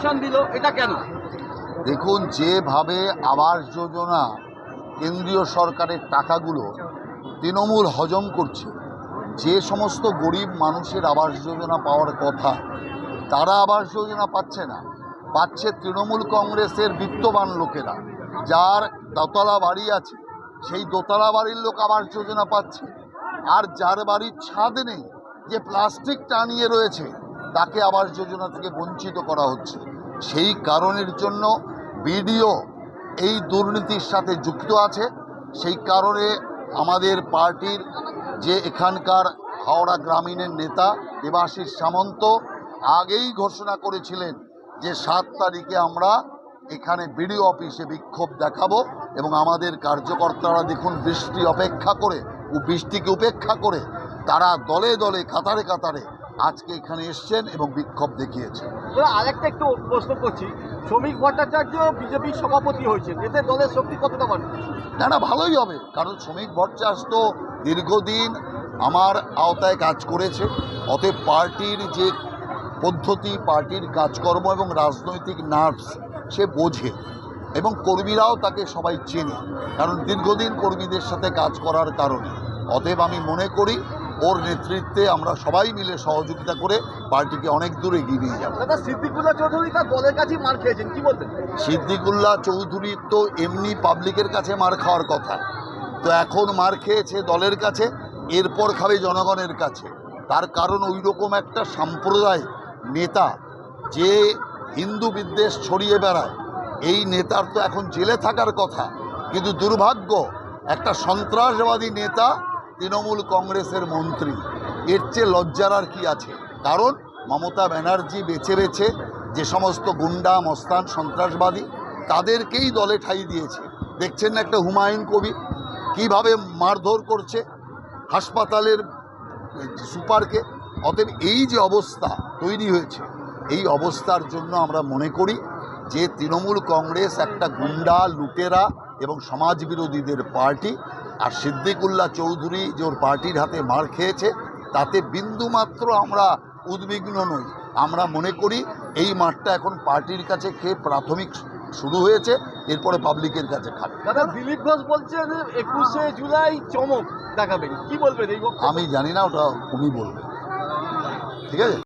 Station দিল, এটা কেন? দেখুন, যেভাবে আবাস যোজনা কেন্দ্রীয় সরকারের টাকাগুলো তৃণমূল হজম করছে, যে সমস্ত গরিব মানুষের আবাস যোজনা পাওয়ার কথা, তারা আবাস যোজনা পাচ্ছে না। পাচ্ছে তৃণমূল কংগ্রেসের বিত্তবান লোকেরা, যার দোতলা বাড়ি আছে, সেই দোতলা বাড়ির লোক আবাস যোজনা পাচ্ছে। আর যার বাড়ির ছাদ নেই, যে প্লাস্টিক টানিয়ে রয়েছে তাকে আবাস যোজনা থেকে বঞ্চিত করা হচ্ছে। সেই কারণের জন্য বিডিও এই দুর্নীতির সাথে যুক্ত আছে। সেই কারণে আমাদের পার্টির যে এখানকার হাওড়া গ্রামীণের নেতা দেবাশিস সামন্ত আগেই ঘোষণা করেছিলেন যে সাত তারিখে আমরা এখানে বিডিও অফিসে বিক্ষোভ দেখাবো এবং আমাদের কার্যকর্তারা দেখুন বৃষ্টি অপেক্ষা করে, বৃষ্টিকে উপেক্ষা করে তারা দলে দলে, কাতারে কাতারে আজকে এখানে এসছেন এবং বিক্ষোভ দেখিয়েছেন। আরেকটা একটু প্রশ্ন করছি শ্রমিক ভট্টাচার্য বিজেপির সভাপতি হয়েছেন এতে দলের শক্তি কতটা বাড়বে? না না ভালোই হবে কারণ শ্রমিক ভট্টাস তো দীর্ঘদিন আমার আওতায় কাজ করেছে অতএব পার্টির যে পদ্ধতি পার্টির কাজকর্ম এবং রাজনৈতিক নার্ভস সে বোঝে এবং কর্মীরাও তাকে সবাই চেনে কারণ দীর্ঘদিন কর্মীদের সাথে কাজ করার কারণে। অতএব আমি মনে করি ওর নেতৃত্বে আমরা সবাই মিলে সহযোগিতা করে পার্টিকে অনেক দূর এগিয়ে নিয়ে যাব। দাদা সিদ্দিকুল্লাহ চৌধুরী তার দলের কাছেই মার খেয়েছেন কি বলবেন? সিদ্দিকুল্লাহ চৌধুরী তো এমনি পাবলিকের কাছে মার খাওয়ার কথা। তো এখন মার খেয়েছে দলের কাছে এরপর খাবে জনগণের কাছে। তার কারণ ওই রকম একটা সাম্প্রদায় নেতা যে হিন্দু বিদ্বেষ ছড়িয়ে বেড়ায় এই নেতার তো এখন জেলে থাকার কথা। কিন্তু দুর্ভাগ্য একটা সন্ত্রাসবাদী নেতা তৃণমূল কংগ্রেসের মন্ত্রী। এর চেয়ে লজ্জার আর কি আছে? কারণ মমতা ব্যানার্জি বেছে বেছে যে সমস্ত গুন্ডা, মস্তান, সন্ত্রাসবাদী তাদেরকেই দলে ঠাই দিয়েছে। দেখছেন না একটা হুমায়ুন কবি? কীভাবে মারধর করছে হাসপাতালের সুপারকে? অতএব এই যে অবস্থা তৈরি হয়েছে, এই অবস্থার জন্য আমরা মনে করি যে তৃণমূল কংগ্রেস একটা গুন্ডা, লুটেরা এবং সমাজ বিরোধীদের পার্টি আর সিদ্দিকুল্লাহ চৌধুরী যে ওর পার্টির হাতে মার খেয়েছে তাতে বিন্দুমাত্র আমরা উদ্বিগ্ন নই। আমরা মনে করি এই মাঠটা এখন পার্টির কাছে খেয়ে প্রাথমিক শুরু হয়েছে এরপরে পাবলিকের কাছে খাবে। দাদা দিলীপ ঘোষ বলছেন একুশে জুলাই চমক দেখাবেন। কি বলবেন এই আমি জানি না ওটা উনি বলবেন। ঠিক আছে?